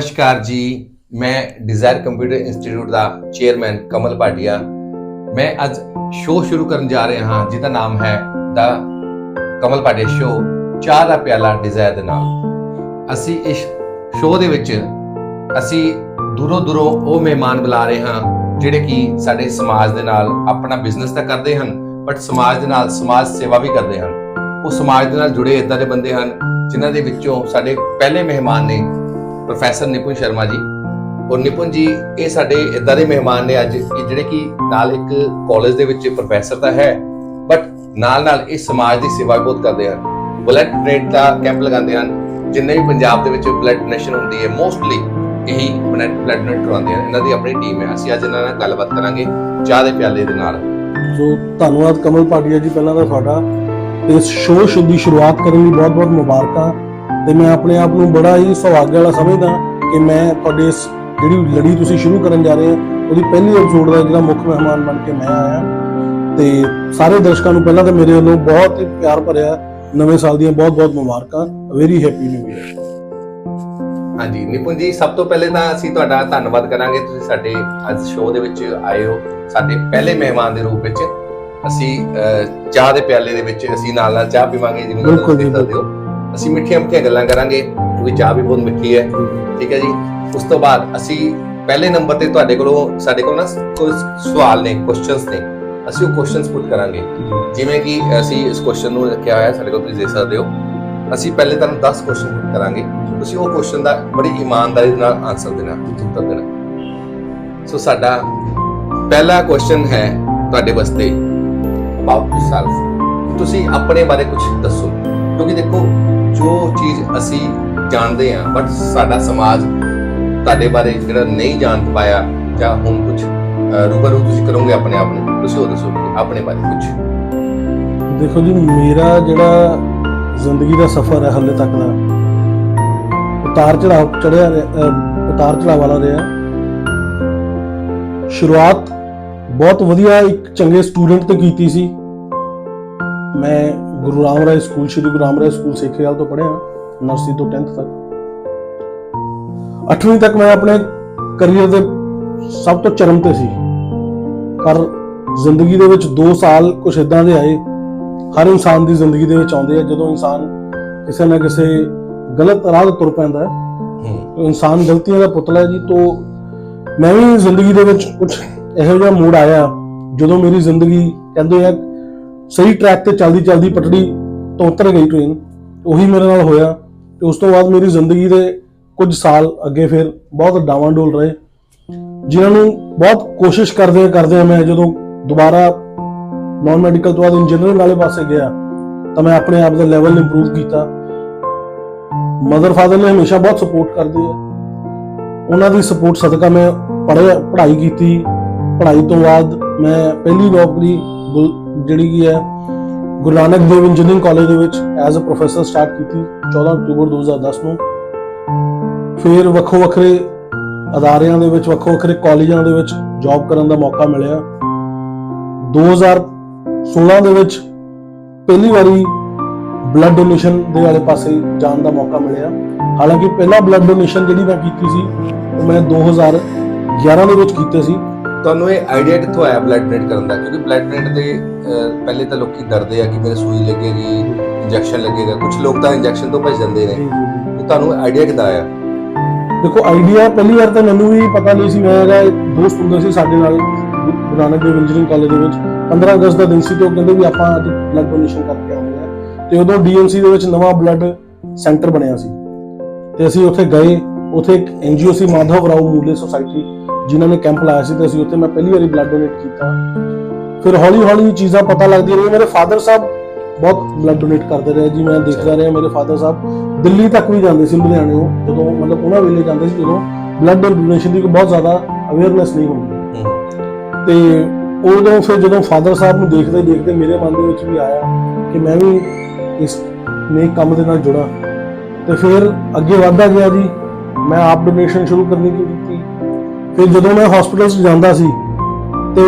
ਨਮਸਕਾਰ ਜੀ। ਮੈਂ ਡਿਜ਼ਾਇਰ ਕੰਪਿਊਟਰ ਇੰਸਟੀਚਿਊਟ ਦਾ ਚੇਅਰਮੈਨ ਕਮਲ ਭਾਟੀਆ। ਮੈਂ ਅੱਜ ਸ਼ੋਅ ਸ਼ੁਰੂ ਕਰਨ ਜਾ ਰਿਹਾ ਹਾਂ, ਜਿਹਦਾ ਨਾਮ ਹੈ ਦਾ ਕਮਲ ਭਾਟੀਆ ਸ਼ੋਅ ਚਾਹ ਦਾ ਪਿਆਲਾ ਡਿਜ਼ਾਇਰ ਦੇ ਨਾਲ। ਅਸੀਂ ਇਸ ਸ਼ੋਅ ਦੇ ਵਿੱਚ ਅਸੀਂ ਦੂਰੋਂ ਦੂਰੋਂ ਉਹ ਮਹਿਮਾਨ ਬੁਲਾ ਰਹੇ ਹਾਂ, ਜਿਹੜੇ ਕਿ ਸਾਡੇ ਸਮਾਜ ਦੇ ਨਾਲ ਆਪਣਾ ਬਿਜ਼ਨਸ ਤਾਂ ਕਰਦੇ ਹਨ ਬਟ ਸਮਾਜ ਦੇ ਨਾਲ ਸਮਾਜ ਸੇਵਾ ਵੀ ਕਰਦੇ ਹਨ। ਉਹ ਸਮਾਜ ਦੇ ਨਾਲ ਜੁੜੇ ਇਦਾਂ ਦੇ ਬੰਦੇ ਹਨ, ਜਿਨ੍ਹਾਂ ਦੇ ਵਿੱਚੋਂ ਸਾਡੇ ਪਹਿਲੇ ਮਹਿਮਾਨ ਨੇ ਪ੍ਰੋਫੈਸਰ ਨਿਪੁਨ ਸ਼ਰਮਾ ਜੀ। ਔਰ ਨਿਪੁਨ ਜੀ, ਇਹ ਸਾਡੇ ਇਦਾਂ ਦੇ ਮਹਿਮਾਨ ਨੇ ਅੱਜ ਕਿ ਜਿਹੜੇ ਕਿ ਨਾਲ ਇੱਕ ਕਾਲਜ ਦੇ ਵਿੱਚ ਪ੍ਰੋਫੈਸਰ ਤਾਂ ਹੈ ਬਟ ਨਾਲ ਨਾਲ ਇਹ ਸਮਾਜ ਦੀ ਸੇਵਾ ਬਹੁਤ ਕਰਦੇ ਹਨ। ਬਲੱਡ ਡੋਨੇਟ ਦਾ ਕੈਂਪ ਲਗਾਉਂਦੇ ਹਨ, ਜਿੰਨੇ ਵੀ ਪੰਜਾਬ ਦੇ ਵਿੱਚ ਬਲੱਡ ਡੋਨੇਸ਼ਨ ਹੁੰਦੀ ਹੈ ਮੋਸਟਲੀ ਇਹੀ ਬਲੱਡ ਡੋਨੇਟ ਕਰਵਾਉਂਦੇ ਹਨ। ਇਹਨਾਂ ਦੀ ਆਪਣੀ ਟੀਮ ਹੈ। ਅਸੀਂ ਅੱਜ ਇਹਨਾਂ ਨਾਲ ਗੱਲਬਾਤ ਕਰਾਂਗੇ ਚਾਹ ਦੇ ਪਿਆਲੇ ਦੇ ਨਾਲ। ਸੋ ਧੰਨਵਾਦ ਕਮਲ ਭਾਟੀਆ ਜੀ, ਪਹਿਲਾਂ ਤਾਂ ਤੁਹਾਡਾ ਇਸ ਸ਼ੋਅ ਸ਼ੁ- ਦੀ ਸ਼ੁਰੂਆਤ ਕਰਨ ਲਈ ਬਹੁਤ-ਬਹੁਤ ਮੁਬਾਰਕਾਂ। ਤੇ ਮੈਂ ਆਪਣੇ ਆਪ ਨੂੰ ਬੜਾ ਹੀ ਸੁਭਾਗਿਆ ਵਾਲਾ ਸਮਝਦਾ ਕਿ ਮੈਂ ਤੁਹਾਡੇ ਇਸ ਜਿਹੜੀ ਲੜੀ ਤੁਸੀਂ ਸ਼ੁਰੂ ਕਰਨ ਜਾ ਰਹੇ ਹੋ ਉਹਦੀ ਪਹਿਲੀ ਐਪੀਸੋਡ ਦਾ ਜਿਹੜਾ ਮੁੱਖ ਮਹਿਮਾਨ ਬਣ ਕੇ ਮੈਂ ਆਇਆ। ਤੇ ਸਾਰੇ ਦਰਸ਼ਕਾਂ ਨੂੰ ਪਹਿਲਾਂ ਤਾਂ ਮੇਰੇ ਵੱਲੋਂ ਬਹੁਤ ਹੀ ਪਿਆਰ ਭਰਿਆ ਨਵੇਂ ਸਾਲ ਦੀਆਂ ਬਹੁਤ-ਬਹੁਤ ਮੁਬਾਰਕਾਂ। ਵੈਰੀ ਹੈਪੀ ਨਿਊ ਇਅਰ ਹਾਂਜੀ ਨਿਪੁੰਨ ਜੀ ਸਭ ਤੋਂ ਪਹਿਲੇ ਤਾਂ ਅਸੀਂ ਤੁਹਾਡਾ ਧੰਨਵਾਦ ਕਰਾਂਗੇ ਤੁਸੀਂ ਸਾਡੇ ਅੱਜ ਸ਼ੋਅ ਦੇ ਵਿੱਚ ਆਏ ਹੋ ਸਾਡੇ ਪਹਿਲੇ ਮਹਿਮਾਨ ਦੇ ਰੂਪ ਵਿੱਚ। ਅਸੀਂ ਚਾਹ ਦੇ ਪਿਆਲੇ ਦੇ ਵਿੱਚ ਅਸੀਂ ਨਾਲ ਨਾਲ ਚਾਹ ਪੀਵਾਂਗੇ ਜਿਵੇਂ ਤੁਸੀਂ ਦੱਸਦੇ ਹੋ। ਅਸੀਂ ਮਿੱਠੀਆਂ ਮਿੱਠੀਆਂ ਗੱਲਾਂ ਕਰਾਂਗੇ, ਕਿਉਂਕਿ ਚਾਹ ਵੀ ਬਹੁਤ ਮਿੱਠੀ ਹੈ। ਠੀਕ ਹੈ ਜੀ? ਉਸ ਤੋਂ ਬਾਅਦ ਅਸੀਂ ਪਹਿਲੇ ਨੰਬਰ ਤੇ ਤੁਹਾਡੇ ਕੋਲੋਂ, ਸਾਡੇ ਕੋਲ ਨਾ ਕੁਝ ਸਵਾਲ ਨੇ ਕੁਐਸਚਨਸ ਨੇ, ਅਸੀਂ ਉਹ ਕੁਐਸਚਨਸ ਪੁੱਟ ਕਰਾਂਗੇ। ਜਿਵੇਂ ਕਿ ਅਸੀਂ ਇਸ ਕੁਐਸਚਨ ਨੂੰ ਰੱਖਿਆ ਹੋਇਆ, ਸਾਡੇ ਕੋਲ ਤੁਸੀਂ ਦੇਖ ਸਕਦੇ ਹੋ। ਅਸੀਂ ਪਹਿਲੇ ਤੁਹਾਨੂੰ 10 ਕੁਐਸਚਨ ਪੁੱਟ ਕਰਾਂਗੇ। ਤੁਸੀਂ ਉਹ ਕੁਐਸਚਨ ਦਾ ਬੜੀ ਇਮਾਨਦਾਰੀ ਨਾਲ ਆਨਸਰ ਦੇਣਾ, ਉੱਤਰ ਦੇਣਾ। ਸੋ ਸਾਡਾ ਪਹਿਲਾ ਕੁਐਸਚਨ ਹੈ ਤੁਹਾਡੇ ਵਾਸਤੇ ਅਬਾਊਟ yourself ਤੁਸੀਂ ਆਪਣੇ ਬਾਰੇ ਕੁਝ ਦੱਸੋ, ਕਿਉਂਕਿ ਦੇਖੋ ਜੋ ਚੀਜ਼ ਅਸੀਂ ਜਾਣਦੇ ਹਾਂ ਬਟ ਸਾਡਾ ਸਮਾਜ ਤੁਹਾਡੇ ਬਾਰੇ ਜਿਹੜਾ ਨਹੀਂ ਜਾਣ ਪਾਇਆ ਜਾਂ ਹੁਣ ਕੁਝ ਰੂਬਰੂ ਤੁਸੀਂ ਕਰੋਗੇ ਆਪਣੇ ਆਪ ਨੂੰ? ਤੁਸੀਂ ਉਹ ਦੱਸੋ ਆਪਣੇ ਬਾਰੇ ਕੁਝ ਦੇਖੋ ਜੀ, ਮੇਰਾ ਜਿਹੜਾ ਜ਼ਿੰਦਗੀ ਦਾ ਸਫ਼ਰ ਹੈ ਹਾਲੇ ਤੱਕ ਦਾ, ਉਤਾਰ ਚੜਾਅ ਚੜਿਆ ਰਿਹਾ- ਉਤਾਰ ਚੜਾਅ ਵਾਲਾ ਰਿਹਾ। ਸ਼ੁਰੂਆਤ ਬਹੁਤ ਵਧੀਆ ਇੱਕ ਚੰਗੇ ਸਟੂਡੈਂਟ ਤੋਂ ਕੀਤੀ ਸੀ। ਮੈਂ ਗੁਰੂ ਰਾਮ ਰਾਏ ਸਕੂਲ ਸ਼੍ਰੀ ਗੁਰੂ ਰਾਮ ਰਾਏ ਸਕੂਲ ਸੇਖੇਵਾਲ ਤੋਂ ਪੜ੍ਹਿਆ ਨਰਸਰੀ ਤੋਂ 10th ਤੱਕ। 8ਵੀਂ ਤੱਕ ਮੈਂ ਆਪਣੇ ਕੈਰੀਅਰ ਦੇ ਸਭ ਤੋਂ ਚਰਮ ਤੇ ਸੀ। ਪਰ ਜ਼ਿੰਦਗੀ ਦੇ ਵਿੱਚ 2 ਸਾਲ ਕੁਝ ਇਦਾਂ ਦੇ ਆਏ ਹਰ ਇਨਸਾਨ ਦੀ ਜ਼ਿੰਦਗੀ ਦੇ ਵਿੱਚ ਆਉਂਦੇ ਆ ਜਦੋਂ ਇਨਸਾਨ ਕਿਸੇ ਨਾ ਕਿਸੇ ਗਲਤ ਰਾਹ ਤੇ ਤੁਰ ਪੈਂਦਾ ਹੈ। ਇਨਸਾਨ ਗਲਤੀਆਂ ਦਾ ਪੁਤਲਾ ਹੈ ਜੀ ਤੋਂ ਮੈਂ ਵੀ ਜ਼ਿੰਦਗੀ ਦੇ ਵਿੱਚ ਕੁਝ ਇਹੋ ਜਿਹਾ ਮੂਡ ਆਇਆ ਜਦੋਂ ਮੇਰੀ ਜ਼ਿੰਦਗੀ ਕਹਿੰਦੇ ਆ ਸਹੀ ਟਰੈਕ ਤੇ ਚੱਲਦੀ ਚੱਲਦੀ ਪਟੜੀ ਤੋਂ ਉਤਰ ਗਈ ਟ੍ਰੇਨ ਉਹੀ ਮੇਰੇ ਨਾਲ ਹੋਇਆ ਤੇ ਉਸ ਤੋਂ ਬਾਅਦ ਮੇਰੀ ਜ਼ਿੰਦਗੀ ਦੇ ਕੁਝ ਸਾਲ ਅੱਗੇ ਫਿਰ ਬਹੁਤ ਡਾਵਾਂਡੋਲ ਰਹੇ, ਜਿਨ੍ਹਾਂ ਨੂੰ ਬਹੁਤ ਕੋਸ਼ਿਸ਼ ਕਰਦੇ ਕਰਦੇ ਮੈਂ ਜਦੋਂ ਦੁਬਾਰਾ ਨਾਨ ਮੈਡੀਕਲ ਤੋਂ ਬਾਅਦ ਇੰਜੀਨੀਅਰਿੰਗ ਵਾਲੇ ਪਾਸੇ ਗਿਆ, ਤਾਂ ਮੈਂ ਆਪਣੇ ਆਪ ਦਾ ਲੈਵਲ ਇੰਪਰੂਵ ਕੀਤਾ। ਮਦਰ ਫਾਦਰ ਨੇ ਹਮੇਸ਼ਾ ਬਹੁਤ ਸਪੋਰਟ ਕਰਦੇ ਆ। ਉਹਨਾਂ ਦੀ ਸਪੋਰਟ ਸਦਕਾ ਮੈਂ ਪੜ੍ਹਿਆ, ਪੜ੍ਹਾਈ ਕੀਤੀ। ਪੜ੍ਹਾਈ ਤੋਂ ਬਾਅਦ ਮੈਂ ਪਹਿਲੀ ਨੌਕਰੀ ਗੁਲ- ਜਿਹੜੀ ਕੀ ਹੈ, ਗੁਰੂ ਨਾਨਕ ਦੇਵ ਇੰਜੀਨੀਅਰਿੰਗ ਕਾਲਜ ਦੇ ਵਿੱਚ ਐਜ਼ ਅ ਪ੍ਰੋਫੈਸਰ ਸਟਾਰਟ ਕੀਤੀ 14 ਅਕਤੂਬਰ 2010 ਨੂੰ। ਫਿਰ ਵੱਖੋ ਵੱਖਰੇ ਅਦਾਰਿਆਂ ਦੇ ਵਿੱਚ, ਵੱਖੋ ਵੱਖਰੇ ਕਾਲਜਾਂ ਦੇ ਵਿੱਚ ਜੌਬ ਕਰਨ ਦਾ ਮੌਕਾ ਮਿਲਿਆ। 2016 ਦੇ ਵਿੱਚ ਪਹਿਲੀ ਵਾਰੀ ਬਲੱਡ ਡੋਨੇਸ਼ਨ ਦੇ ਵਾਲੇ ਪਾਸੇ ਜਾਣ ਦਾ ਮੌਕਾ ਮਿਲਿਆ। ਹਾਲਾਂਕਿ ਪਹਿਲਾ ਬਲੱਡ ਡੋਨੇਸ਼ਨ ਜਿਹੜੀ ਮੈਂ ਕੀਤੀ ਸੀ, ਉਹ ਮੈਂ 2011 ਦੇ ਵਿੱਚ ਕੀਤੇ ਸੀ। ਤੁਹਾਨੂੰ ਇਹ ਆਈਡੀਆ ਕਿੱਥੋਂ ਆਇਆ ਬਲੱਡ ਡੋਨੇਟ ਕਰਨ ਦਾ? ਕਿਉਂਕਿ ਬਲੱਡ ਡੋਨੇਟ ਦੇ ਪਹਿਲੇ ਤਾਂ ਲੋਕੀ ਡਰਦੇ ਆ ਕਿ ਮੇਰੇ ਸੂਈ ਲੱਗੇਗੀ ਇੰਜੈਕਸ਼ਨ ਲੱਗੇਗਾ। ਕੁਝ ਲੋਕ ਤਾਂ ਇੰਜੈਕਸ਼ਨ ਤੋਂ ਭੱਜ ਜਾਂਦੇ ਨੇ। ਤੇ ਤੁਹਾਨੂੰ ਆਈਡੀਆ ਕਿੱਦਾਂ ਆਇਆ? ਦੇਖੋ ਆਈਡੀਆ ਪਹਿਲੀ ਵਾਰ ਤਾਂ ਮੈਨੂੰ ਵੀ ਪਤਾ ਨਹੀਂ ਸੀ। ਮੈਂ ਹੈਗਾ ਇੱਕ ਦੋਸਤ ਹੁੰਦਾ ਸੀ ਸਾਡੇ ਨਾਲ ਗੁਰੂ ਨਾਨਕ ਦੇਵ ਇੰਜੀਨੀਅਰਿੰਗ ਕਾਲਜ ਦੇ ਵਿੱਚ। 15 ਅਗਸਤ ਦਾ ਦਿਨ ਸੀ ਤੇ ਉਹ ਕਹਿੰਦੇ ਵੀ ਆਪਾਂ ਅੱਜ ਬਲੱਡ ਡੋਨੇਸ਼ਨ ਕਰਕੇ ਆਉਂਦੇ ਆ। ਤੇ ਉਦੋਂ ਡੀਐਮਸੀ ਦੇ ਵਿੱਚ ਨਵਾਂ ਬਲੱਡ ਸੈਂਟਰ ਬਣਿਆ ਸੀ। ਤੇ ਅਸੀਂ ਉੱਥੇ ਗਏ। ਉੱਥੇ ਇੱਕ ਐਨਜੀਓ ਸੀ ਮਾਧਵ ਰਾਓ ਮੂਲੇ ਸੁਸਾਇਟੀ ਜਿਨ੍ਹਾਂ ਨੇ ਕੈਂਪ ਲਾਇਆ ਸੀ ਤੇ ਅਸੀਂ ਉੱਥੇ ਮੈਂ ਪਹਿਲੀ ਵਾਰੀ ਬਲੱਡ ਡੋਨੇਟ ਕੀਤਾ। ਫਿਰ ਹੌਲੀ ਹੌਲੀ ਚੀਜ਼ਾਂ ਪਤਾ ਲੱਗਦੀਆਂ ਰਹੀਆਂ। ਮੇਰੇ ਫਾਦਰ ਸਾਹਿਬ ਬਹੁਤ ਬਲੱਡ ਡੋਨੇਟ ਕਰਦੇ ਰਹੇ ਜੀ, ਮੈਂ ਦੇਖਦਾ ਰਿਹਾ। ਮੇਰੇ ਫਾਦਰ ਸਾਹਿਬ ਦਿੱਲੀ ਤੱਕ ਵੀ ਜਾਂਦੇ ਸੀ ਲੁਧਿਆਣੇੋਂ। ਜਦੋਂ ਮਤਲਬ ਉਹਨਾਂ ਵੇਲੇ ਜਾਂਦੇ ਸੀ, ਜਦੋਂ ਬਲੱਡ ਡੋਨੇਸ਼ਨ ਦੀ ਕੋਈ ਬਹੁਤ ਜ਼ਿਆਦਾ ਅਵੇਅਰਨੈਸ ਨਹੀਂ ਹੁੰਦੀ। ਤੇ ਉਦੋਂ ਫਿਰ ਜਦੋਂ ਫਾਦਰ ਸਾਹਿਬ ਨੂੰ ਦੇਖਦੇ ਦੇਖਦੇ ਮੇਰੇ ਮਨ ਦੇ ਵਿੱਚ ਵੀ ਆਇਆ ਕਿ ਮੈਂ ਵੀ ਇਸ ਨੇਕ ਕੰਮ ਦੇ ਨਾਲ ਜੁੜਾਂ। ਤੇ ਫਿਰ ਅੱਗੇ ਵਧਦਾ ਗਿਆ ਜੀ। ਮੈਂ ਆਪ ਡੋਨੇਸ਼ਨ ਸ਼ੁਰੂ ਕਰਨੀ ਸ਼ੁਰੂ ਕੀਤੀ। ਫਿਰ ਜਦੋਂ ਮੈਂ ਹਸਪੀਟਲ 'ਚ ਜਾਂਦਾ ਸੀ ਤੇ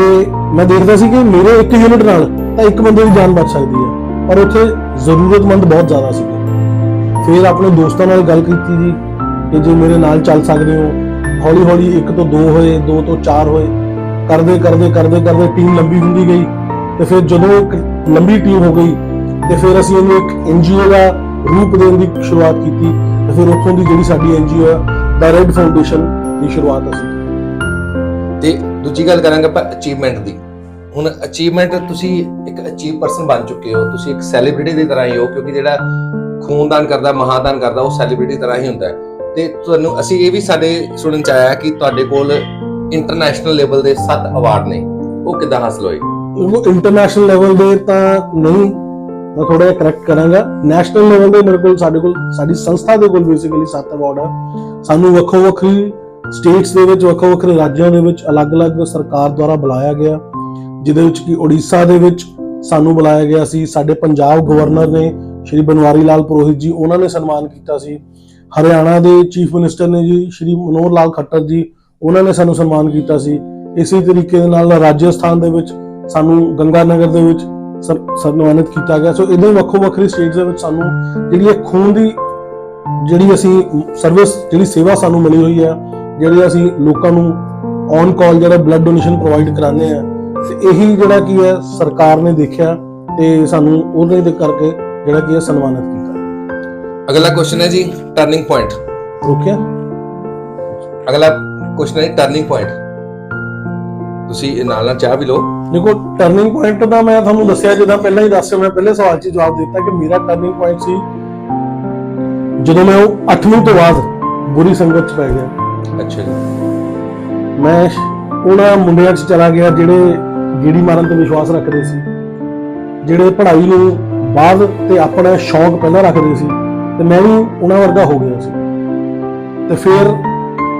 ਮੈਂ ਦੇਖਦਾ ਸੀ ਕਿ ਮੇਰੇ ਇੱਕ ਯੂਨਿਟ ਨਾਲ ਤਾਂ ਇੱਕ ਬੰਦੇ ਦੀ ਜਾਨ ਬਚ ਸਕਦੀ ਹੈ ਪਰ ਉੱਥੇ ਜ਼ਰੂਰਤਮੰਦ ਬਹੁਤ ਜ਼ਿਆਦਾ ਸੀ। ਫਿਰ ਆਪਣੇ ਦੋਸਤਾਂ ਨਾਲ ਗੱਲ ਕੀਤੀ ਜੀ ਕਿ ਜੇ ਮੇਰੇ ਨਾਲ ਚੱਲ ਸਕਦੇ ਹੋ ਹੌਲੀ ਹੌਲੀ ਇੱਕ ਤੋਂ ਦੋ ਹੋਏ, ਦੋ ਤੋਂ ਚਾਰ ਹੋਏ, ਕਰਦੇ ਕਰਦੇ ਕਰਦੇ ਕਰਦੇ ਟੀਮ ਲੰਬੀ ਹੁੰਦੀ ਗਈ ਤੇ ਫਿਰ ਜਦੋਂ ਇੱਕ ਲੰਬੀ ਟੀਮ ਹੋ ਗਈ ਤੇ ਫਿਰ ਅਸੀਂ ਇਹਨੂੰ ਇੱਕ ਐਨਜੀਓ ਦਾ ਰੂਪ ਦੇਣ ਦੀ ਸ਼ੁਰੂਆਤ ਕੀਤੀ ਤੇ ਫਿਰ ਉੱਥੋਂ ਦੀ ਜਿਹੜੀ ਸਾਡੀ ਐਨਜੀਓ ਹੈ ਦਾ ਰੈਡ ਫਾਊਂਡੇਸ਼ਨ ਦੀ ਸ਼ੁਰੂਆਤ ਅਸੀਂ ਤੇ ਦੂਜੀ ਗੱਲ ਕਰਾਂਗੇ ਆਪਾਂ ਅਚੀਵਮੈਂਟ ਦੀ। ਹੁਣ ਅਚੀਵਮੈਂਟ ਤੁਸੀਂ ਇੱਕ ਅਚੀਵ ਪਰਸਨ ਬਣ ਚੁੱਕੇ ਹੋ, ਤੁਸੀਂ ਇੱਕ ਸੈਲੀਬ੍ਰਿਟੀ ਦੀ ਤਰ੍ਹਾਂ ਹੀ ਹੋ, ਕਿਉਂਕਿ ਜਿਹੜਾ ਖੂਨਦਾਨ ਕਰਦਾ, ਮਹਾਦਾਨ ਕਰਦਾ, ਉਹ ਸੈਲੀਬ੍ਰਿਟੀ ਤਰ੍ਹਾਂ ਹੀ ਹੁੰਦਾ ਤੇ ਤੁਹਾਨੂੰ ਅਸੀਂ ਇਹ ਵੀ ਸਾਡੇ ਸੁਣਨ ਚ ਆਇਆ ਕਿ ਤੁਹਾਡੇ ਕੋਲ ਇੰਟਰਨੈਸ਼ਨਲ ਲੈਵਲ ਦੇ 7 ਅਵਾਰਡ ਨੇ। ਉਹ ਕਿੱਦਾਂ ਹਾਸਲ ਹੋਏ? ਉਹ ਇੰਟਰਨੈਸ਼ਨਲ ਲੈਵਲ ਦੇ ਤਾਂ ਨਹੀਂ, ਮੈਂ ਥੋੜਾ ਜਿਹਾ ਕਰੈਕਟ ਕਰਾਂਗਾ। ਨੈਸ਼ਨਲ ਲੈਵਲ ਦੇ ਮੇਰੇ ਕੋਲ ਸਾਡੇ ਕੋਲ, ਸਾਡੀ ਸੰਸਥਾ ਦੇ ਕੋਲ ਬੇਸਿਕਲੀ 7 ਅਵਾਰਡ ਹੈ ਸਾਨੂੰ ਵੱਖੋ ਵੱਖਰੀ ਸਟੇਟਸ ਦੇ ਵਿੱਚ ਵੱਖੋ ਵੱਖਰੇ ਰਾਜਾਂ ਦੇ ਵਿੱਚ ਅਲੱਗ-ਅਲੱਗ ਸਰਕਾਰ ਦੁਆਰਾ ਬੁਲਾਇਆ ਗਿਆ, ਜਿਹਦੇ ਵਿੱਚ ਕਿ ਓਡੀਸ਼ਾ ਦੇ ਵਿੱਚ ਸਾਨੂੰ ਬੁਲਾਇਆ ਗਿਆ ਸੀ, ਸਾਡੇ ਪੰਜਾਬ ਗਵਰਨਰ ਨੇ ਸ਼੍ਰੀ ਬਨਵਾਰੀ ਲਾਲ ਪੁਰੋਹਿਤ ਜੀ, ਉਹਨਾਂ ਨੇ ਸਨਮਾਨ ਕੀਤਾ ਸੀ। ਹਰਿਆਣਾ ਦੇ ਚੀਫ ਮਿਨਿਸਟਰ ਨੇ ਜੀ, ਸ਼੍ਰੀ ਮਨੋਹਰ ਲਾਲ ਖੱਟਰ ਜੀ, ਉਹਨਾਂ ਨੇ ਸਾਨੂੰ ਸਨਮਾਨ ਕੀਤਾ ਸੀ। ਇਸੇ ਤਰੀਕੇ ਦੇ ਨਾਲ ਰਾਜਸਥਾਨ ਦੇ ਵਿੱਚ ਸਾਨੂੰ ਗੰਗਾ ਨਗਰ ਦੇ ਵਿੱਚ ਸਨਮਾਨਿਤ ਕੀਤਾ ਗਿਆ। ਸੋ ਇਹਦੇ ਵੱਖੋ ਵੱਖਰੀ ਸਟੇਟਸ ਦੇ ਵਿੱਚ ਸਾਨੂੰ ਜਿਹੜੀ ਇਹ ਖੂਨ ਦੀ ਜਿਹੜੀ ਅਸੀਂ ਸਰਵਿਸ ਜਿਹੜੀ ਸੇਵਾ ਸਾਨੂੰ ਮਿਲੀ ਹੋਈ ਹੈ ਜਿਹੜੀ ਅਸੀਂ ਲੋਕਾਂ ਨੂੰ ਔਨ ਕਾਲ ਜਿਹੜਾ ਬਲੱਡ ਡੋਨੇਸ਼ਨ ਪ੍ਰੋਵਾਈਡ ਕਰਾਉਂਦੇ ਆ ਤੇ ਇਹੀ ਜਿਹੜਾ ਕੀ ਹੈ ਸਰਕਾਰ ਨੇ ਦੇਖਿਆ ਤੇ ਸਾਨੂੰ ਉਹਦੇ ਦੇ ਕਰਕੇ ਜਿਹੜਾ ਕੀ ਹੈ ਸਨਮਾਨਿਤ ਕੀਤਾ। ਅਗਲਾ ਕੁਐਸਚਨ ਹੈ ਜੀ ਟਰਨਿੰਗ ਪੁਆਇੰਟ ਰੋਕਿਆ। ਅਗਲਾ ਕੁਐਸਚਨ ਹੈ ਟਰਨਿੰਗ ਪੁਆਇੰਟ ਤੁਸੀਂ ਇਹ ਨਾਲ ਨਾਲ ਚਾਹ ਵੀ ਲਓ। ਦੇਖੋ ਟਰਨਿੰਗ ਪੁਆਇੰਟ ਦਾ ਮੈਂ ਤੁਹਾਨੂੰ ਦੱਸਿਆ ਜਿੱਦਾਂ ਪਹਿਲਾਂ ਹੀ ਦੱਸਿਆ ਮੈਂ ਪਹਿਲੇ ਸਵਾਲ 'ਚ ਜਵਾਬ ਦਿੱਤਾ ਕਿ ਮੇਰਾ ਟਰਨਿੰਗ ਪੁਆਇੰਟ ਸੀ ਜਦੋਂ ਮੈਂ ਉਹ 8ਵੀਂ ਤੋਂ ਬਾਅਦ ਬੁਰੀ ਸੰਗਤ 'ਚ ਪੈ ਗਿਆ। ਅੱਛਾ ਜੀ। ਮੈਂ ਉਹਨਾਂ ਮੁੰਡਿਆਂ 'ਚ ਚਲਾ ਗਿਆ ਜਿਹੜੇ ਗੇੜੀ ਮਾਰਨ ਤੇ ਵਿਸ਼ਵਾਸ ਰੱਖਦੇ ਸੀ, ਜਿਹੜੇ ਪੜ੍ਹਾਈ ਨੂੰ ਬਾਅਦ ਤੇ ਆਪਣਾ ਸ਼ੌਂਕ ਪਹਿਲਾਂ ਰੱਖਦੇ ਸੀ ਤੇ ਮੈਂ ਵੀ ਉਹਨਾਂ ਵਰਗਾ ਹੋ ਗਿਆ ਸੀ। ਤੇ ਫਿਰ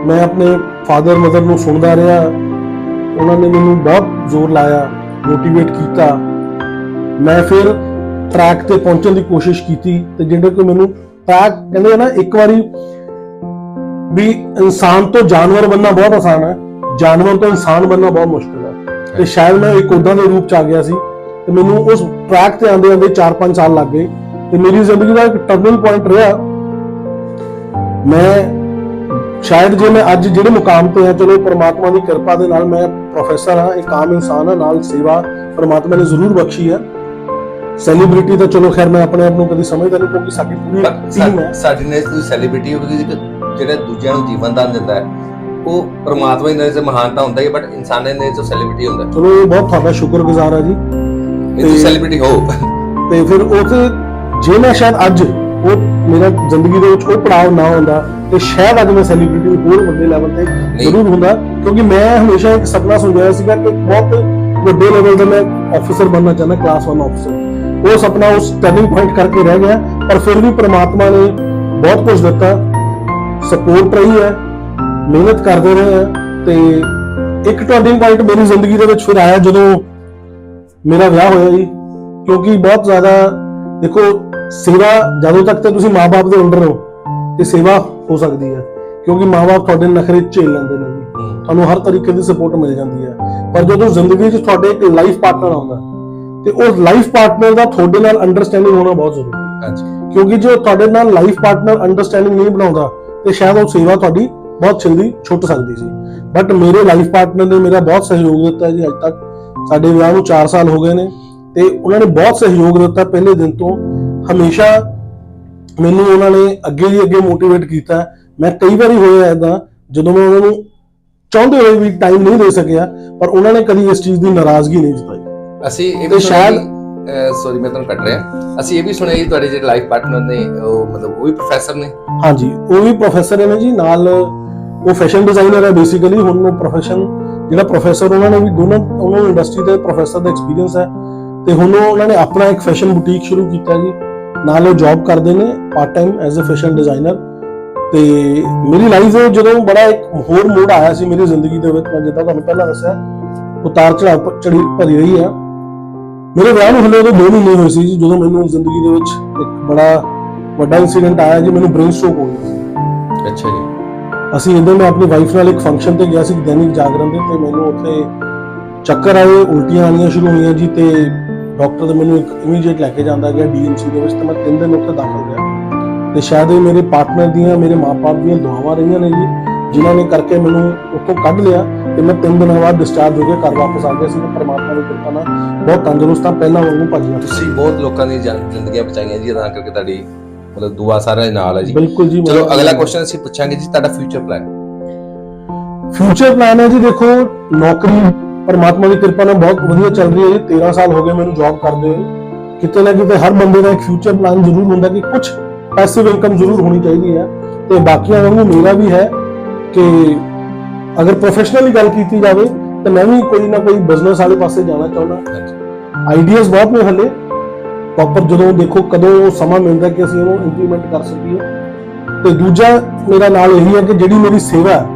ਮੈਂ ਆਪਣੇ ਫਾਦਰ ਮਦਰ ਨੂੰ ਸੁਣਦਾ ਰਿਹਾ, ਉਹਨਾਂ ਨੇ ਮੈਨੂੰ ਬਹੁਤ ਜ਼ੋਰ ਲਾਇਆ ਮੋਟੀਵੇਟ ਕੀਤਾ। ਮੈਂ ਫਿਰ ਟਰੈਕ ਤੇ ਪਹੁੰਚਣ ਦੀ ਕੋਸ਼ਿਸ਼ ਕੀਤੀ ਤੇ ਜਿਹੜੇ ਕੋਈ ਮੈਨੂੰ ਟਰੈਕ ਕਹਿੰਦੇ ਨਾ, ਇੱਕ ਵਾਰੀ ਵੀ ਇਨਸਾਨ ਤੋਂ ਜਾਨਵਰ ਬਣਨਾ ਬਹੁਤ ਆਸਾਨ ਹੈ। ਜਾਨਵਰ ਤੋਂ ਇਨਸਾਨ ਬਣਨਾ ਬਹੁਤ ਮੁਸ਼ਕਿਲ ਹੈ। ਤੇ ਸ਼ਾਇਦ ਮੈਂ ਇੱਕ ਉਦਾਂ ਦੇ ਰੂਪ ਚ ਆ ਗਿਆ ਸੀ ਤੇ ਮੈਨੂੰ ਉਸ ਟਰੈਕ ਤੇ ਆਂਦੇ ਆਂਦੇ 4-5 ਸਾਲ ਲੱਗ ਗਏ। ਤੇ ਮੇਰੀ ਜ਼ਿੰਦਗੀ ਦਾ ਇੱਕ ਟਰਨਿੰਗ ਪੁਆਇੰਟ ਰਿਹਾ। ਮੈਂ ਸ਼ਾਇਦ ਜੇ ਮੈਂ ਅੱਜ ਜਿਹੜੇ ਮੁਕਾਮ ਤੇ ਹਾਂ ਚਲੋ ਪ੍ਰਮਾਤਮਾ ਦੀ ਕਿਰਪਾ ਦੇ ਨਾਲ ਮੈਂ ਪ੍ਰੋਫੈਸਰ ਹਾਂ ਇੱਕ ਆਮ ਇਨਸਾਨ ਹਾਂ ਨਾਲ ਸੇਵਾ ਪ੍ਰਮਾਤਮਾ ਨੇ ਜ਼ਰੂਰ ਬਖਸ਼ੀ ਹੈ। ਸੈਲੀਬ੍ਰਿਟੀ ਤਾਂ ਚਲੋ ਖੈਰ ਮੈਂ ਆਪਣੇ ਆਪ ਨੂੰ ਕਦੀ ਸਮਝਦਾ ਨਹੀਂ ਕਿਉਂਕਿ ਸਾਡੀ ਪੂਰੀ ਟੀਮ ਹੈ। ਸਾਡੀ ਨੇ ਤੁਸੀਂ ਸੈਲੀਬ੍ਰਿਟੀ ਹੋ ਕਿਉਂਕਿ ਜਿਹੜਾ ਦੂਜਿਆਂ ਨੂੰ ਜੀਵਨ ਦਾਨ ਦਿੰਦਾ ਹੈ ਉਹ ਪ੍ਰਮਾਤਮਾ ਦੀ ਨਜ਼ਰ 'ਚ ਮਹਾਨਤਾ ਹੁੰਦਾ ਹੈ ਬਟ ਇਨਸਾਨ ਦੀ ਨਜ਼ਰ 'ਚ ਸੈਲੀਬ੍ਰਿਟੀ ਹੁੰਦਾ ਹੈ। ਚਲੋ ਇਹ ਬਹੁਤ ਤੁਹਾਡਾ ਸ਼ੁਕਰਗੁਜ਼ਾਰ ਹਾਂ ਜੀ। ਨਹੀਂ ਤੁਸੀਂ ਤੇ- ਸੈਲੀਬ੍ਰਿਟੀ ਹੋ। ਤੇ ਫਿਰ ਉੱਥੇ ਜੇ ਮੈਂ ਸ਼ਾਇਦ ਅੱਜ ਉਹ ਮੇਰਾ ਜ਼ਿੰਦਗੀ ਦੇ ਵਿੱਚ ਉਹ ਪੜਾਅ ਨਾ ਹੁੰਦਾ ਤੇ ਸ਼ਾਇਦ ਅੱਜ ਮੈਂ ਸੈਲੀਬ੍ਰਿਟੀ ਹੋਰ ਵੱਡੇ ਲੈਵਲ ਤੇ ਜ਼ਰੂਰ ਹੁੰਦਾ ਕਿਉਂਕਿ ਮੈਂ ਹਮੇਸ਼ਾ ਇੱਕ ਸੁਪਨਾ ਸੋਚਿਆ ਸੀਗਾ ਕਿ ਬਹੁਤ ਵੱਡੇ ਲੈਵਲ ਦਾ ਮੈਂ ਆਫੀਸਰ ਬਣਨਾ ਚਾਹੁੰਦਾ ਕਲਾਸ 1 ਆਫੀਸਰ ਉਹ ਸੁਪਨਾ ਉਸ ਟਰਨਿੰਗ ਪੁਆਇੰਟ ਕਰਕੇ ਰਹਿ ਗਿਆ ਪਰ ਫਿਰ ਵੀ ਪ੍ਰਮਾਤਮਾ ਨੇ ਬਹੁਤ ਕੁਝ ਦਿੱਤਾ। ਸਪੋਰਟ ਰਹੀ ਹੈ ਮਿਹਨਤ ਕਰਦੇ ਰਹੇ ਆ ਤੇ ਇੱਕ ਟਰਨਿੰਗ ਪੁਆਇੰਟ ਮੇਰੀ ਜ਼ਿੰਦਗੀ ਦੇ ਵਿੱਚ ਫਿਰ ਆਇਆ ਜਦੋਂ ਮੇਰਾ ਵਿਆਹ ਹੋਇਆ ਜੀ। ਕਿਉਂਕਿ ਬਹੁਤ ਜ਼ਿਆਦਾ ਦੇਖੋ ਸੇਵਾ ਜਦੋਂ ਤੱਕ ਤੇ ਤੁਸੀਂ ਮਾਪੇ ਦੇ ਅੰਡਰ ਹੋ ਤੇ ਸੇਵਾ ਹੋ ਸਕਦੀ ਹੈ। ਕਿਉਂਕਿ ਮਾਪੇ ਤੁਹਾਡੇ ਨਖਰੇ ਝੇਲ ਲੈਂਦੇ ਨੇ ਜੀ। ਤੁਹਾਨੂੰ ਹਰ ਤਰੀਕੇ ਦੀ ਸਪੋਰਟ ਮਿਲ ਜਾਂਦੀ ਹੈ। ਪਰ ਜਦੋਂ ਜ਼ਿੰਦਗੀ 'ਚ ਤੁਹਾਡੇ ਇੱਕ ਲਾਈਫ ਪਾਰਟਨਰ ਆਉਂਦਾ ਤੇ ਉਹ ਲਾਈਫ ਪਾਰਟਨਰ ਦਾ ਤੁਹਾਡੇ ਨਾਲ ਅੰਡਰਸਟੈਂਡਿੰਗ ਹੋਣਾ ਬਹੁਤ ਜ਼ਰੂਰੀ ਹੈ। ਕਿਉਂਕਿ ਜੇ ਤੁਹਾਡੇ ਨਾਲ ਲਾਈਫ ਪਾਰਟਨਰ ਅੰਡਰਸਟੈਂਡਿੰਗ ਨਹੀਂ ਬਣਾਉਂਦਾ ਤੇ ਸ਼ਾਇਦ ਉਹ ਸੇਵਾ ਤੁਹਾਡੀ ਬਹੁਤ ਜਲਦੀ ਛੁੱਟ ਸਕਦੀ ਸੀ। ਬਟ ਮੇਰੇ ਲਾਈਫ ਪਾਰਟਨਰ ਨੇ ਮੇਰਾ ਬਹੁਤ ਸਹਿਯੋਗ ਦਿੱਤਾ ਜੀ ਅੱਜ ਤੱਕ। ਸਾਡੇ ਵਿਆਹ ਨੂੰ 4 ਸਾਲ ਹੋ ਗਏ ਨੇ ਤੇ ਉਹਨਾਂ ਨੇ ਬਹੁਤ ਸਹਿਯੋਗ ਦਿੱਤਾ ਪਹਿਲੇ ਦਿਨ ਤੋਂ। ਹਮੇਸ਼ਾ ਮੈਨੂੰ ਉਹਨਾਂ ਨੇ ਅੱਗੇ ਦੀ ਅੱਗੇ ਮੋਟੀਵੇਟ ਕੀਤਾ। ਮੈਂ ਕਈ ਵਾਰੀ ਹੋਇਆ ਐਦਾਂ ਜਦੋਂ ਮੈਂ ਉਹਨਾਂ ਨੂੰ ਚਾਹੁੰਦੇ ਹੋਏ ਵੀ ਟਾਈਮ ਨਹੀਂ ਦੇ ਸਕਿਆ ਪਰ ਉਹਨਾਂ ਨੇ ਕਦੀ ਇਸ ਚੀਜ਼ ਦੀ ਨਾਰਾਜ਼ਗੀ ਨਹੀਂ ਜਤਾਈ। ਅਸੀਂ ਇਹ ਸ਼ਾਇਦ ਸੌਰੀ ਮੈਂ ਤੁਹਾਨੂੰ ਕੱਟ ਰਿਹਾ। ਅਸੀਂ ਇਹ ਵੀ ਸੁਣਿਆ ਜੀ, ਤੁਹਾਡੇ ਜਿਹੜੇ ਲਾਈਫ ਪਾਰਟਨਰ ਨੇ, ਉਹ ਮਤਲਬ ਉਹ ਵੀ ਪ੍ਰੋਫੈਸਰ ਨੇ। ਹਾਂਜੀ, ਉਹ ਵੀ ਪ੍ਰੋਫੈਸਰ ਨੇ ਜੀ, ਨਾਲ ਉਹ ਫੈਸ਼ਨ ਡਿਜ਼ਾਈਨਰ ਹੈ ਬੇਸਿਕਲੀ ਹੁਣ ਉਹ ਪ੍ਰੋਫੈਸ਼ਨ ਜਿਹੜਾ ਪ੍ਰੋਫੈਸਰ ਉਹਨਾਂ ਨੇ ਵੀ ਦੋਨੋਂ, ਉਹਨਾਂ ਨੂੰ ਇੰਡਸਟਰੀ ਦੇ ਪ੍ਰੋਫੈਸਰ ਦਾ ਐਕਸਪੀਰੀਅੰਸ ਹੈ। ਤੇ ਹੁਣ ਉਹਨਾਂ ਨੇ ਆਪਣਾ ਇੱਕ ਫੈਸ਼ਨ ਬੁਟੀਕ ਸ਼ੁਰੂ ਕੀਤਾ ਜੀ। ਨਾਲ ਉਹ ਜੌਬ ਕਰਦੇ ਨੇ part time as a fashion designer ਤੇ ਮੇਰੀ ਲਾਈਫ ਦੇ ਜਦੋਂ ਬੜਾ ਇੱਕ ਹੋਰ ਮੋੜ ਆਇਆ ਸੀ ਮੇਰੀ ਜ਼ਿੰਦਗੀ ਦੇ ਵਿੱਚ, ਮੈਂ ਜਿੱਦਾਂ ਤੁਹਾਨੂੰ ਪਹਿਲਾਂ ਦੱਸਿਆ ਉਤਾਰ ਚੜਾਅ ਚੜੀ ਭਰੀ ਰਹੀ ਆ ਮੇਰੇ ਵਿਆਹ ਨੂੰ ਹਲੇ ਉਦੋਂ 2 ਮਹੀਨੇ ਹੋਏ ਸੀ ਜੀ, ਜਦੋਂ ਮੈਨੂੰ ਜ਼ਿੰਦਗੀ ਦੇ ਵਿੱਚ ਇੱਕ ਬੜਾ ਵੱਡਾ ਇਨਸੀਡੈਂਟ ਆਇਆ ਜੀ ਮੈਨੂੰ ਬ੍ਰੇਨ ਸਟ੍ਰੋਕ ਹੋ ਗਿਆ ਸੀ। ਅੱਛਾ ਜੀ। ਅਸੀਂ ਇਦਾਂ ਮੈਂ ਆਪਣੀ ਵਾਈਫ ਨਾਲ ਇੱਕ ਫੰਕਸ਼ਨ ਤੇ ਗਿਆ ਸੀ ਦੈਨਿਕ ਜਾਗਰਣ ਦੇ ਤੇ ਮੈਨੂੰ ਉੱਥੇ ਚੱਕਰ ਆਏ ਉਲਟੀਆਂ ਆਉਣੀਆਂ ਸ਼ੁਰੂ ਹੋਈਆਂ ਜੀ ਤੇ ਡਾਕਟਰ ਨੇ ਮੈਨੂੰ ਇੱਕ ਇਮੀਡੀਏਟ ਲੈ ਕੇ ਜਾਂਦਾ ਗਿਆ ਡੀਐਮਸੀ ਦੇ ਵਿੱਚ ਤੇ ਮੈਂ ਤਿੰਨ ਦਿਨ ਉੱਥੇ ਦਾਖਲ ਰਿਹਾ। ਤੇ ਸ਼ਾਇਦ ਇਹ ਮੇਰੇ ਪਾਰਟਨਰ ਦੀਆਂ ਮੇਰੇ ਮਾਪੇ ਦੀਆਂ ਦੁਆਵਾਂ ਰਹੀਆਂ ਨੇ ਜੀ ਜਿਨ੍ਹਾਂ ਨੇ ਕਰਕੇ ਮੈਨੂੰ ਉੱਥੋਂ ਕੱਢ ਲਿਆ। ਤੇ ਮੈਂ ਤਿੰਨ ਦਿਨਾਂ ਬਾਅਦ ਡਿਸਚਾਰਜ ਹੋ ਕੇ ਘਰ ਵਾਪਸ ਆ ਗਿਆ ਸੀ ਪਰਮਾਤਮਾ ਦੀ ਕਿਰਪਾ ਨਾਲ ਬਹੁਤ ਤੰਦਰੁਸਤ ਹਾਂ। ਪਹਿਲਾਂ ਵਾਂਗੂ ਭੱਜਿਆ ਤੁਸੀਂ ਬਹੁਤ ਲੋਕਾਂ ਦੀ ਜਾਨ- ਜ਼ਿੰਦਗੀਆਂ ਬਚਾਈਆਂ ਜੀ ਤਾਂ ਕਰਕੇ ਤੁਹਾਡੀ ਮਤਲਬ ਦੁਆ ਸਾਰਿਆਂ ਦੇ ਨਾਲ ਹੈ ਜੀ। ਬਿਲਕੁਲ ਜੀ ਚਲੋ ਅਗਲਾ ਕੁਐਸਚਨ ਅਸੀਂ ਪੁੱਛਾਂਗੇ ਜੀ ਤੁਹਾਡਾ ਫਿਊਚਰ ਪਲਾਨ ਫਿਊਚਰ ਪਲਾਨ ਹੈ ਜੀ ਦੇਖੋ ਨੌਕਰੀ ਪਰਮਾਤਮਾ ਦੀ ਕਿਰਪਾ ਨਾਲ ਬਹੁਤ ਵਧੀਆ ਚੱਲ ਰਹੀ ਹੈ ਜੀ। 13 ਸਾਲ ਹੋ ਗਏ ਮੈਨੂੰ ਜੌਬ ਕਰਦੇ ਕਿਤੇ ਨਾ ਕਿਤੇ ਹਰ ਬੰਦੇ ਦਾ ਇੱਕ ਫਿਊਚਰ ਪਲਾਨ ਜ਼ਰੂਰ ਹੁੰਦਾ ਕਿ ਕੁਝ ਪੈਸਿਵ ਇਨਕਮ ਜ਼ਰੂਰ ਹੋਣੀ ਚਾਹੀਦੀ ਹੈ। ਤੇ ਬਾਕੀਆਂ ਵਾਂਗੂ ਮੇਰਾ ਵੀ ਹੈ ਕਿ ਅਗਰ ਪ੍ਰੋਫੈਸ਼ਨਲੀ ਗੱਲ ਕੀਤੀ ਜਾਵੇ ਤਾਂ ਮੈਂ ਵੀ ਕੋਈ ਨਾ ਕੋਈ ਬਿਜ਼ਨਸ ਵਾਲੇ ਪਾਸੇ ਜਾਣਾ ਚਾਹੁੰਦਾ। ਆਈਡੀਆਜ਼ ਬਹੁਤ ਨੇ ਹਲੇ। ਪ੍ਰੋਪਰ ਜਦੋਂ ਦੇਖੋ ਕਦੋਂ ਸਮਾਂ ਮਿਲਦਾ ਕਿ ਅਸੀਂ ਉਹਨੂੰ ਇੰਪਲੀਮੈਂਟ ਕਰ ਸਕੀਏ। ਤੇ ਦੂਜਾ ਮੇਰਾ ਨਾਲ ਇਹੀ ਹੈ ਕਿ ਜਿਹੜੀ ਮੇਰੀ ਸੇਵਾ ਹੈ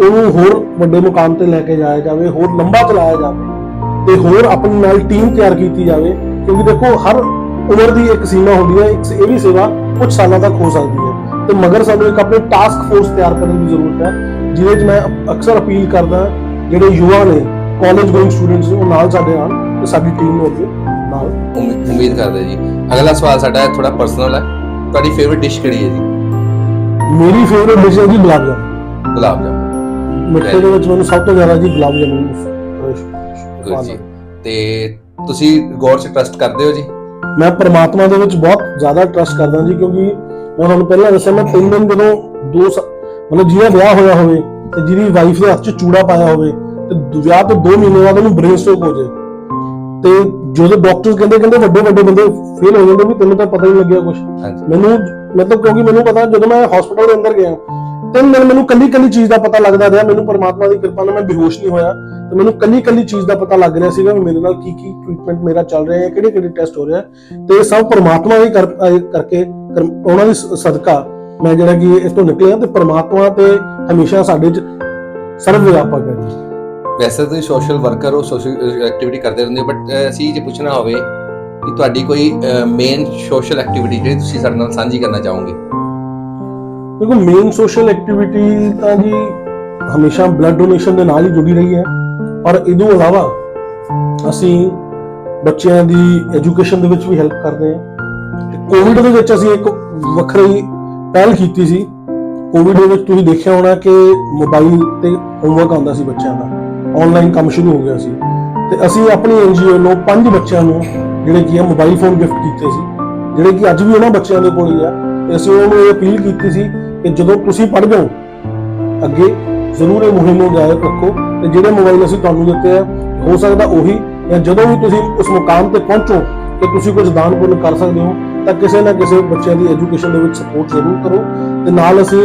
ਉਹਨੂੰ ਹੋਰ ਵੱਡੇ ਮੁਕਾਮ ਤੇ ਲੈ ਕੇ ਜਾਇਆ ਜਾਵੇ ਹੋਰ ਲੰਬਾ ਚਲਾਇਆ ਜਾਵੇ ਤੇ ਹੋਰ ਆਪਣੀ ਨਾਲ ਟੀਮ ਤਿਆਰ ਕੀਤੀ ਜਾਵੇ। ਕਿਉਂਕਿ ਦੇਖੋ ਹਰ ਉਮਰ ਦੀ ਇੱਕ ਸੀਮਾ ਹੁੰਦੀ ਹੈ ਇੱਕ ਇਹ ਵੀ ਸੇਵਾ ਕੁਝ ਸਾਲਾਂ ਤੱਕ ਹੋ ਸਕਦੀ ਹੈ। ਤੇ ਮਗਰ ਸਾਨੂੰ ਇੱਕ ਆਪਣੇ ਟਾਸਕ ਫੋਰਸ ਤਿਆਰ ਕਰਨ ਦੀ ਜ਼ਰੂਰਤ ਹੈ। ਜਿਹਦੇ 'ਚ ਮੈਂ ਅਕਸਰ ਅਪੀਲ ਕਰਦਾ ਜਿਹੜੇ ਯੁਵਾ ਨੇ ਕਾਲਜ ਗੋਇੰਗ ਸਟੂਡੈਂਟਸ ਨੇ ਉਹ ਨਾਲ ਸਾਡੇ ਆਉਣ ਤੇ ਸਾਡੀ ਟੀਮ ਨੂੰ ਅੱਗੇ ਨਾਲ। ਉਮੀ- ਉਮੀਦ ਕਰਦੇ ਜੀ। ਅਗਲਾ ਸਵਾਲ ਸਾਡਾ ਥੋੜਾ ਪਰਸਨਲ ਹੈ। ਤੁਹਾਡੀ ਫੇਵਰਿਟ ਡਿਸ਼ ਕਿਹੜੀ ਹੈ ਜੀ? ਮੇਰੀ ਫੇਵਰਿਟ ਡਿਸ਼ ਹੈ ਜੀ ਗੁਲਾਬ ਜਾਮੁਨ। ਗੁਲਾਬ ਜਾਮੁਨ। ਮਿੱਠੇ ਦੇ ਵਿੱਚ ਮੈਨੂੰ ਸਭ ਤੋਂ ਜ਼ਿਆਦਾ ਜੀ ਗੁਲਾਬ ਜਾਮੁਨ ਜੀ। ਤੇ ਤੁਸੀਂ ਗੋਡ 'ਚ ਟਰਸਟ ਕਰਦੇ ਹੋ ਜੀ? ਮੈਂ ਪ੍ਰਮਾਤਮਾ ਦੇ ਵਿੱਚ ਬਹੁਤ ਜ਼ਿਆਦਾ ਟਰਸਟ ਕਰਦਾ ਜੀ ਕਿਉਂਕਿ ਮੈਂ ਤੁਹਾਨੂੰ ਪਹਿਲਾਂ ਦੱਸਿਆ ਮੈਂ ਤਿੰਨ ਦਿਨ ਜਦੋਂ ਦੋ ਸ- ਮਤਲਬ ਜਿਹਦਾ ਵਿਆਹ ਹੋਇਆ ਹੋਵੇ ਤੇ ਜਿਹਦੀ ਵਾਈਫ ਦੇ ਹੱਥ 'ਚ ਚੂੜਾ ਪਾਇਆ ਹੋਵੇ ਤੇ ਵਿਆਹ ਤੋਂ 2 ਮਹੀਨੇ ਬਾਅਦ ਉਹਨੂੰ ਬ੍ਰੇਨ ਸਟ੍ਰੋਕ ਹੋ ਜਾਏ। ਤੇ ਜਦੋਂ ਡਾਕਟਰਸ ਕਹਿੰਦੇ ਕਹਿੰਦੇ ਵੱਡੇ ਵੱਡੇ ਬੰਦੇ ਫੇਲ ਹੋ ਜਾਂਦੇ ਵੀ ਤੈਨੂੰ ਤਾਂ ਪਤਾ ਹੀ ਨਹੀਂ ਲੱਗਿਆ ਕੁਝ ਮੈਨੂੰ ਮਤਲਬ ਕਿਉਂਕਿ ਮੈਨੂੰ ਪਤਾ ਜਦੋਂ ਮੈਂ ਹਸਪੀਟਲ ਦੇ ਅੰਦਰ ਗਿਆ ਤਿੰਨ ਦਿਨ ਮੈਨੂੰ ਕੱਲੀ ਕੱਲੀ ਚੀਜ਼ ਦਾ ਪਤਾ ਲੱਗਦਾ ਰਿਹਾ ਮੈਨੂੰ ਪਰਮਾਤਮਾ ਦੀ ਕਿਰਪਾ ਨਾਲ ਮੈਂ ਬੇਹੋਸ਼ ਨਹੀਂ ਹੋਇਆ। ਤੇ ਮੈਨੂੰ ਕੱਲੀ ਕੱਲੀ ਚੀਜ਼ ਦਾ ਪਤਾ ਲੱਗ ਰਿਹਾ ਸੀਗਾ ਵੀ ਮੇਰੇ ਨਾਲ ਕੀ ਕੀ ਟ੍ਰੀਟਮੈਂਟ ਮੇਰਾ ਚੱਲ ਰਿਹਾ ਹੈ ਕਿਹੜੇ ਕਿਹੜੇ ਟੈਸਟ ਹੋ ਰਿਹਾ ਤੇ ਇਹ ਸਭ ਪਰਮਾਤਮਾ ਦੀ ਕਰਕੇ ਕਰ- ਉਹਨਾਂ ਦੀ ਸਦਕਾ ਮੈਂ ਜਿਹੜਾ ਕਿ ਇਸ ਤੋਂ ਨਿਕਲਿਆ ਤੇ ਪਰਮਾਤਮਾ ਤੇ ਹਮੇਸ਼ਾ ਸਾਡੇ ਚ ਸਰਵ ਵਿਆਪਕ ਹੈ ਵੈਸੇ ਤੁਸੀਂ ਸੋਸ਼ਲ ਵਰਕਰ ਹੋ ਸੋਸ਼ਲ ਐਕਟੀਵਿਟੀ ਕਰਦੇ ਰਹਿੰਦੇ ਹੋ ਬਟ ਅਸੀਂ ਜੇ ਪੁੱਛਣਾ ਹੋਵੇ ਕਿ ਤੁਹਾਡੀ ਕੋਈ ਮੇਨ ਸੋਸ਼ਲ ਐਕਟੀਵਿਟੀ ਜਿਹੜੀ ਤੁਸੀਂ ਸਾਡੇ ਨਾਲ ਸਾਂਝੀ ਕਰਨਾ ਚਾਹੋਗੇ? ਦੇਖੋ ਮੇਨ ਸੋਸ਼ਲ ਐਕਟੀਵਿਟੀ ਤਾਂ ਜੀ ਹਮੇਸ਼ਾ ਬਲੱਡ ਡੋਨੇਸ਼ਨ ਦੇ ਨਾਲ ਹੀ ਜੁੜੀ ਰਹੀ ਹੈ। ਪਰ ਇਹ ਤੋਂ ਇਲਾਵਾ ਅਸੀਂ ਬੱਚਿਆਂ ਦੀ ਐਜੂਕੇਸ਼ਨ ਦੇ ਵਿੱਚ ਵੀ ਹੈਲਪ ਕਰਦੇ ਹਾਂ। ਤੇ ਕੋਵਿਡ ਦੇ ਵਿੱਚ ਅਸੀਂ ਇੱਕ ਵੱਖਰੀ ਪਹਿਲ ਕੀਤੀ ਸੀ ਕੋਵਿਡ ਦੇ ਵਿੱਚ ਤੁਸੀਂ ਦੇਖਿਆ ਹੋਣਾ ਕਿ ਮੋਬਾਈਲ ਤੇ ਹੋਮਵਰਕ ਆਉਂਦਾ ਸੀ ਬੱਚਿਆਂ ਦਾ ਆਨਲਾਈਨ ਕੰਮ ਸ਼ੁਰੂ ਹੋ ਗਿਆ ਸੀ। ਤੇ ਅਸੀਂ ਆਪਣੀ ਐਨਜੀਓ ਨੂੰ ਪੰਜ ਬੱਚਿਆਂ ਨੂੰ ਜਿਹੜੇ ਕੀ ਹੈ ਮੋਬਾਈਲ ਫੋਨ ਗਿਫਟ ਕੀਤੇ ਸੀ, ਜਿਹੜੇ ਕਿ ਅੱਜ ਵੀ ਉਹਨਾਂ ਬੱਚਿਆਂ ਦੇ ਕੋਲ ਹੀ ਆ, ਤੇ ਅਸੀਂ ਉਹਨਾਂ ਨੂੰ ਇਹ ਅਪੀਲ ਕੀਤੀ ਸੀ ਕਿ ਜਦੋਂ ਤੁਸੀਂ ਪੜ੍ਹਦੇ ਹੋ ਅੱਗੇ ਜ਼ਰੂਰ ਇਹ ਮੁਹਿੰਮ ਨੂੰ ਜਾਰੀ ਰੱਖੋ ਤੇ ਜਿਹੜੇ ਮੋਬਾਈਲ ਅਸੀਂ ਤੁਹਾਨੂੰ ਦਿੱਤੇ ਆ, ਹੋ ਸਕਦਾ ਉਹੀ, ਜਾਂ ਜਦੋਂ ਵੀ ਤੁਸੀਂ ਉਸ ਮੁਕਾਮ ਤੇ ਪਹੁੰਚੋ ਕਿ ਤੁਸੀਂ ਕੁਝ ਦਾਨ ਪੁੰਨ ਕਰ ਸਕਦੇ ਹੋ ਤਾਂ ਕਿਸੇ ਨਾ ਕਿਸੇ ਬੱਚਿਆਂ ਦੀ ਐਜੂਕੇਸ਼ਨ ਦੇ ਵਿੱਚ ਸਪੋਰਟ ਜ਼ਰੂਰ ਕਰੋ ਤੇ ਨਾਲ ਅਸੀਂ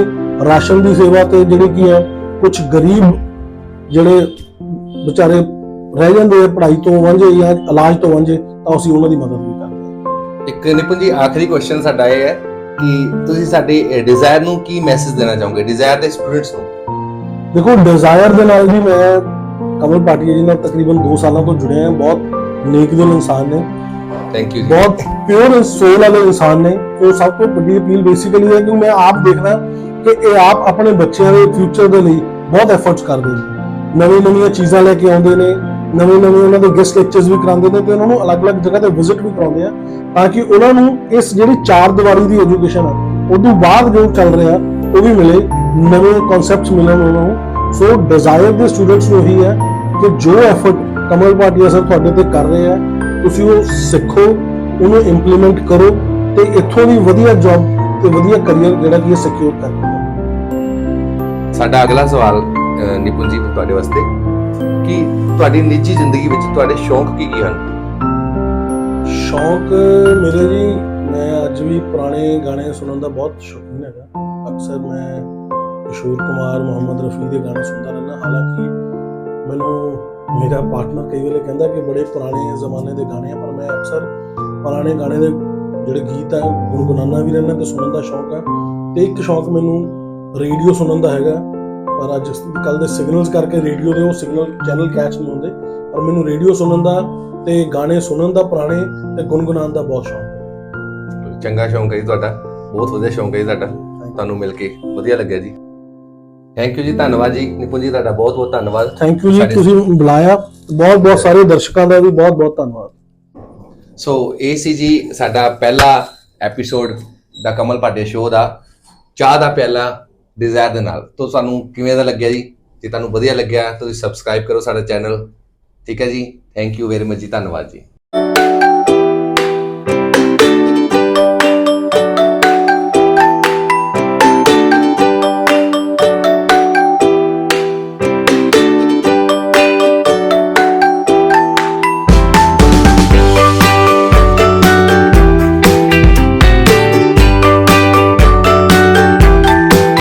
ਰਾਸ਼ਨ ਦੀ ਸੇਵਾ ਤੇ ਜਿਹੜੀ ਕੀ ਹੈ ਕੁਝ ਗਰੀਬ ਜਿਹੜੇ ਵਿਚਾਰੇ ਰਹਿ ਜਾਂਦੇ ਆ ਪੜ੍ਹਾਈ ਤੋਂ ਵਾਂਝੇ ਜਾਂ ਇਲਾਜ ਤੋਂ ਵਾਂਝੇ ਤਾਂ ਅਸੀਂ ਉਹਨਾਂ ਦੀ ਮਦਦ ਵੀ ਕਰਦੇ ਹਾਂ। ਇੱਕ ਨਿਪੁੰਨ ਜੀ ਆਖਰੀ ਕੁਐਸਚਨ ਸਾਡਾ ਇਹ ਹੈ ਕਿ ਤੁਸੀਂ ਸਾਡੇ ਡਿਜ਼ਾਇਰ ਨੂੰ ਕੀ ਮੈਸੇਜ ਦੇਣਾ ਚਾਹੋਗੇ? ਡਿਜ਼ਾਇਰ ਦੇ ਸਟੂਡੈਂਟਸ ਨੂੰ। ਦੇਖੋ ਡਿਜ਼ਾਇਰ ਦੇ ਨਾਲ ਜੀ ਮੈਂ ਕਮਲ ਪਾਟੀਆ ਜੀ ਨਾਲ ਤਕਰੀਬਨ 2 ਸਾਲਾਂ ਤੋਂ ਜੁੜਿਆ ਹਾਂ ਬਹੁਤ ਨੇਕ ਦਿਲ ਇਨਸਾਨ ਨੇ। ਥੈਂਕ ਯੂ ਜੀ ਬਹੁਤ ਪਿਓਰ ਸੋਲ ਵਾਲੇ ਇਨਸਾਨ ਨੇ, ਉਹ ਸਭ ਤੋਂ ਵੱਡੀ ਅਪੀਲ ਬੇਸਿਕਲੀ ਹੈ ਕਿ ਮੈਂ ਆਪ ਦੇਖਦਾ ਕਿ ਇਹ ਆਪ ਆਪਣੇ ਬੱਚਿਆਂ ਦੇ ਫਿਊਚਰ ਦੇ ਲਈ ਬਹੁਤ ਐਫਰਟਸ ਕਰਦੇ ਨੇ। ਨਵੀਂ ਨਵੀਆਂ ਚੀਜ਼ਾਂ ਲੈ ਕੇ ਆਉਂਦੇ ਨੇ, ਨਵੇਂ ਨਵੇਂ ਉਹਨਾਂ ਦੇ ਗੈਸਟ ਲੈਕਚਰਸ ਵੀ ਕਰਾਉਂਦੇ ਨੇ ਤੇ ਉਹਨਾਂ ਨੂੰ ਅਲੱਗ-ਅਲੱਗ ਜਗ੍ਹਾ ਤੇ ਵਿਜ਼ਿਟ ਵੀ ਕਰਾਉਂਦੇ ਆ ਤਾਂ ਕਿ ਉਹਨਾਂ ਨੂੰ ਇਸ ਜਿਹੜੀ ਚਾਰ ਦੀਵਾਰੀ ਦੀ ਐਜੂਕੇਸ਼ਨ ਆ ਉਦੋਂ ਬਾਅਦ ਜੋ ਚੱਲ ਰਿਹਾ, ਉਹ ਵੀ ਮਿਲੇ, ਨਵੇਂ ਕਨਸੈਪਟਸ ਮਿਲਣ ਉਹਨਾਂ ਨੂੰ। ਸੋ ਡਿਜ਼ਾਇਰ ਦੇ ਸਟੂਡੈਂਟਸ ਨੂੰ ਇਹੀ ਹੈ ਕਿ ਜੋ ਐਫਰਟ ਕਮਲ ਪਾਟਿਆ ਸਰ ਤੁਹਾਡੇ ਤੇ ਕਰ ਰਹੇ ਆ ਤੁਸੀਂ ਉਹ ਸਿੱਖੋ ਉਹਨੂੰ ਇੰਪਲੀਮੈਂਟ ਕਰੋ ਤੇ ਇੱਥੋਂ ਦੀ ਵਧੀਆ ਜੌਬ ਤੇ ਵਧੀਆ ਕੈਰੀਅਰ ਜਿਹੜਾ ਕਿ ਸਿਕਿਉਰ ਕਰ ਲਓ ਸਾਡਾ ਅਗਲਾ ਸਵਾਲ ਨਿਪੁੰਨ ਜੀ ਤੁਹਾਡੇ ਵਾਸਤੇ ਕਿ ਤੁਹਾਡੀ ਨਿੱਜੀ ਜ਼ਿੰਦਗੀ ਵਿੱਚ ਤੁਹਾਡੇ ਸ਼ੌਂਕ ਕੀ ਕੀ ਹਨ? ਸ਼ੌਂਕ ਮੇਰੇ ਜੀ ਮੈਂ ਅੱਜ ਵੀ ਪੁਰਾਣੇ ਗਾਣੇ ਸੁਣਨ ਦਾ ਬਹੁਤ ਸ਼ੌਕੀਨ ਹੈਗਾ। ਅਕਸਰ ਮੈਂ ਕਿਸ਼ੋਰ ਕੁਮਾਰ ਮੁਹੰਮਦ ਰਫੀ ਦੇ ਗਾਣੇ ਸੁਣਦਾ ਰਹਿੰਦਾ। ਹਾਲਾਂਕਿ ਮੈਨੂੰ ਮੇਰਾ ਪਾਰਟਨਰ ਕਈ ਵੇਲੇ ਕਹਿੰਦਾ ਕਿ ਬੜੇ ਪੁਰਾਣੇ ਜ਼ਮਾਨੇ ਦੇ ਗਾਣੇ ਆ ਪਰ ਮੈਂ ਅਕਸਰ ਪੁਰਾਣੇ ਗਾਣੇ ਦੇ ਜਿਹੜੇ ਗੀਤ ਆ ਗੁੰਗੁਨਾਨਾ ਵੀ ਰਹਿੰਦਾ ਤੇ ਸੁਣਨ ਦਾ ਸ਼ੌਂਕ ਹੈ ਤੇ ਇੱਕ ਸ਼ੌਂਕ ਮੈਨੂੰ ਰੇਡੀਓ ਸੁਣਨ ਦਾ ਹੈਗਾ ਪਰ ਅੱਜ ਕੱਲ ਦੇ ਸਿਗਨਲਸ ਕਰਕੇ ਰੇਡੀਓ ਦੇ ਉਹ ਸਿਗਨਲ ਚੈਨਲ ਕੈਚ ਨਹੀਂ ਹੁੰਦੇ ਪਰ ਮੈਨੂੰ ਰੇਡੀਓ ਸੁਣਨ ਦਾ ਤੇ ਗਾਣੇ ਸੁਣਨ ਦਾ ਪੁਰਾਣੇ ਤੇ ਗੁੰਗੁਨਾਉਣ ਦਾ ਬਹੁਤ ਸ਼ੌਂਕ ਹੈ ਚੰਗਾ ਸ਼ੌਂਕ ਹੈ ਜੀ ਤੁਹਾਡਾ ਬਹੁਤ ਵਧੀਆ ਸ਼ੌਂਕ ਹੈ ਜੀ ਤੁਹਾਡਾ ਤੁਹਾਨੂੰ ਮਿਲ ਕੇ ਵਧੀਆ ਲੱਗਿਆ ਜੀ। ਥੈਂਕ ਯੂ ਜੀ ਧੰਨਵਾਦ ਜੀ ਨਿਪੁੰਨ ਜੀ ਤੁਹਾਡਾ ਬਹੁਤ ਬਹੁਤ ਧੰਨਵਾਦ। ਥੈਂਕ ਯੂ ਜੀ ਸਾਡੇ- ਤੁਸੀਂ ਬੁਲਾਇਆ। ਬਹੁਤ ਬਹੁਤ ਸਾਰੇ ਦਰਸ਼ਕਾਂ ਦਾ ਵੀ ਬਹੁਤ ਬਹੁਤ ਧੰਨਵਾਦ। ਸੋ ਇਹ ਸੀ ਜੀ ਸਾਡਾ ਪਹਿਲਾ ਐਪੀਸੋਡ ਦਾ ਕਮਲ ਪਾਟਿਆ ਸ਼ੋਅ ਦਾ ਚਾਹ ਦਾ ਪਿਆਲਾ ਡਿਜ਼ਾਇਰ ਦੇ ਨਾਲ। ਤੋਂ ਸਾਨੂੰ ਕਿਵੇਂ ਦਾ ਲੱਗਿਆ ਜੀ? ਜੇ ਤੁਹਾਨੂੰ ਵਧੀਆ ਲੱਗਿਆ ਤੁਸੀਂ ਸਬਸਕ੍ਰਾਈਬ ਕਰੋ ਸਾਡਾ ਚੈਨਲ ਠੀਕ ਹੈ ਜੀ? ਥੈਂਕ ਯੂ ਵੈਰੀ ਮਚ ਜੀ ਧੰਨਵਾਦ ਜੀ।